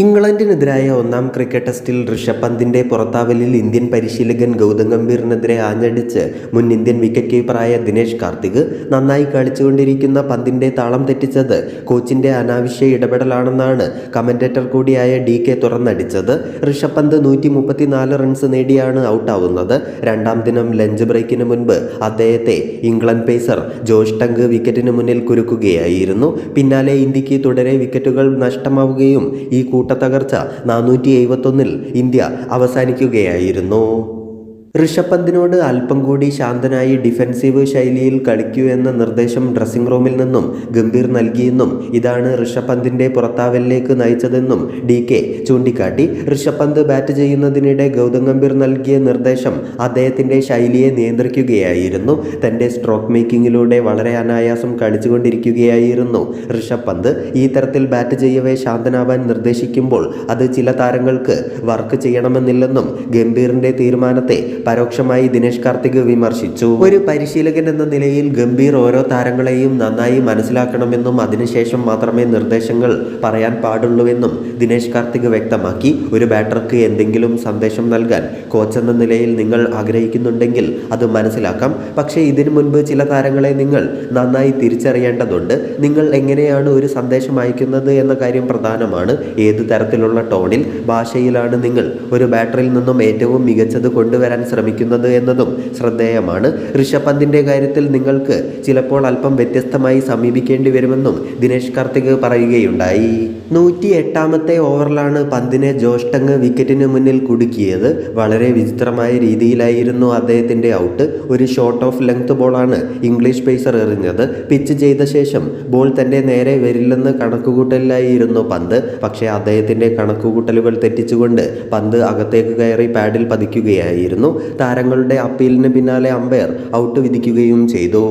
ഇംഗ്ലണ്ടിനെതിരായ ഒന്നാം ക്രിക്കറ്റ് ടെസ്റ്റിൽ ഋഷഭ് പന്തിന്റെ പുറത്താവലിൽ ഇന്ത്യൻ പരിശീലകൻ ഗൗതം ഗംഭീറിനെതിരെ ആഞ്ഞടിച്ച് മുൻ ഇന്ത്യൻ വിക്കറ്റ് കീപ്പറായ ദിനേശ് കാർത്തിക് നന്നായി കളിച്ചുകൊണ്ടിരിക്കുന്ന പന്തിന്റെ താളം തെറ്റിച്ചത് കോച്ചിന്റെ അനാവശ്യ ഇടപെടലാണെന്നാണ് കമന്റേറ്റർ കൂടിയായ ഡി കെ തുറന്നടിച്ചത്. ഋഷഭ് പന്ത് നൂറ്റി മുപ്പത്തിനാല് റൺസ് നേടിയാണ് ഔട്ടാവുന്നത്. രണ്ടാം ദിനം ലഞ്ച് ബ്രേക്കിന് മുൻപ് അദ്ദേഹത്തെ ഇംഗ്ലണ്ട് പേസർ ജോഷ് ടങ്ക് വിക്കറ്റിന് മുന്നിൽ കുരുക്കുകയായിരുന്നു. പിന്നാലെ ഇന്ത്യയ്ക്ക് തുടരെ വിക്കറ്റുകൾ നഷ്ടമാവുകയും ഈ കൂട്ടത്തകർച്ച നാനൂറ്റി എഴുപത്തൊന്നിൽ ഇന്ത്യ അവസാനിക്കുകയായിരുന്നു. ഋഷഭ് പന്തിനോട് അല്പം കൂടി ശാന്തനായി ഡിഫൻസീവ് ശൈലിയിൽ കളിക്കൂ എന്ന നിർദ്ദേശം ഡ്രസ്സിംഗ് റൂമിൽ നിന്നും ഗംഭീർ നൽകിയെന്നും ഇതാണ് ഋഷഭ് പന്തിന്റെ പുറത്താവലിലേക്ക് നയിച്ചതെന്നും ഡി കെ ചൂണ്ടിക്കാട്ടി. ഋഷഭ് പന്ത് ബാറ്റ് ചെയ്യുന്നതിനിടെ ഗൗതം ഗംഭീർ നൽകിയ നിർദ്ദേശം അദ്ദേഹത്തിന്റെ ശൈലിയെ നിയന്ത്രിക്കുകയായിരുന്നു. തന്റെ സ്ട്രോക്ക് മേക്കിങ്ങിലൂടെ വളരെ അനായാസം കളിച്ചുകൊണ്ടിരിക്കുകയായിരുന്നു ഋഷഭ് പന്ത് ഈ തരത്തിൽ ബാറ്റ് ചെയ്യവേ ശാന്തനാവാൻ നിർദ്ദേശിക്കുമ്പോൾ അത് ചില താരങ്ങൾക്ക് വർക്ക് ചെയ്യണമെന്നില്ലെന്നും ഗംഭീറിന്റെ തീരുമാനത്തെ പരോക്ഷമായി ദിനേശ് കാർത്തിക് വിമർശിച്ചു. ഒരു പരിശീലകൻ എന്ന നിലയിൽ ഗംഭീർ ഓരോ താരങ്ങളെയും നന്നായി മനസ്സിലാക്കണമെന്നും അതിനുശേഷം മാത്രമേ നിർദ്ദേശങ്ങൾ പറയാൻ പാടുള്ളൂവെന്നും ദിനേശ് കാർത്തിക് വ്യക്തമാക്കി. ഒരു ബാറ്റർക്ക് എന്തെങ്കിലും സന്ദേശം നൽകാൻ കോച്ച് എന്ന നിലയിൽ നിങ്ങൾ ആഗ്രഹിക്കുന്നുണ്ടെങ്കിൽ അത് മനസ്സിലാക്കാം. പക്ഷേ ഇതിനു മുൻപ് ചില താരങ്ങളെ നിങ്ങൾ നന്നായി തിരിച്ചറിയേണ്ടതുണ്ട്. നിങ്ങൾ എങ്ങനെയാണ് ഒരു സന്ദേശം അയക്കുന്നത് എന്ന കാര്യം പ്രധാനമാണ്. ഏത് തരത്തിലുള്ള ടോണിൽ ഭാഷയിലാണ് നിങ്ങൾ ഒരു ബാറ്ററിൽ നിന്നും ഏറ്റവും മികച്ചത് കൊണ്ടുവരാൻ ശ്രമിക്കുന്നത് എന്നതും ശ്രദ്ധേയമാണ്. ഋഷഭ് പന്തിന്റെ കാര്യത്തിൽ നിങ്ങൾക്ക് ചിലപ്പോൾ അല്പം വ്യത്യസ്തമായി സമീപിക്കേണ്ടി വരുമെന്നും ദിനേശ് കാർത്തിക് പറയുകയുണ്ടായി. നൂറ്റി എട്ടാമത്തെ ഓവറിലാണ് പന്തിനെ ജോഷ്ടങ് വിക്കറ്റിന് മുന്നിൽ കുടുക്കിയത്. വളരെ വിചിത്രമായ രീതിയിലായിരുന്നു അദ്ദേഹത്തിന്റെ ഔട്ട്. ഒരു ഷോർട്ട് ഓഫ് ലെങ്ത് ബോളാണ് ഇംഗ്ലീഷ് പേസർ എറിഞ്ഞത്. പിച്ച് ചെയ്ത ശേഷം ബോൾ തന്റെ നേരെ വരില്ലെന്ന് കണക്കുകൂട്ടലിലായിരുന്നു പന്ത്. പക്ഷേ അദ്ദേഹത്തിന്റെ കണക്കുകൂട്ടലുകൾ തെറ്റിച്ചുകൊണ്ട് പന്ത് അകത്തേക്ക് കയറി പാഡിൽ പതിക്കുകയായിരുന്നു. താരങ്ങളുടെ അപ്പീലിന് പിന്നാലെ അമ്പയർ ഔട്ട് വിധിക്കുകയും ചെയ്തു.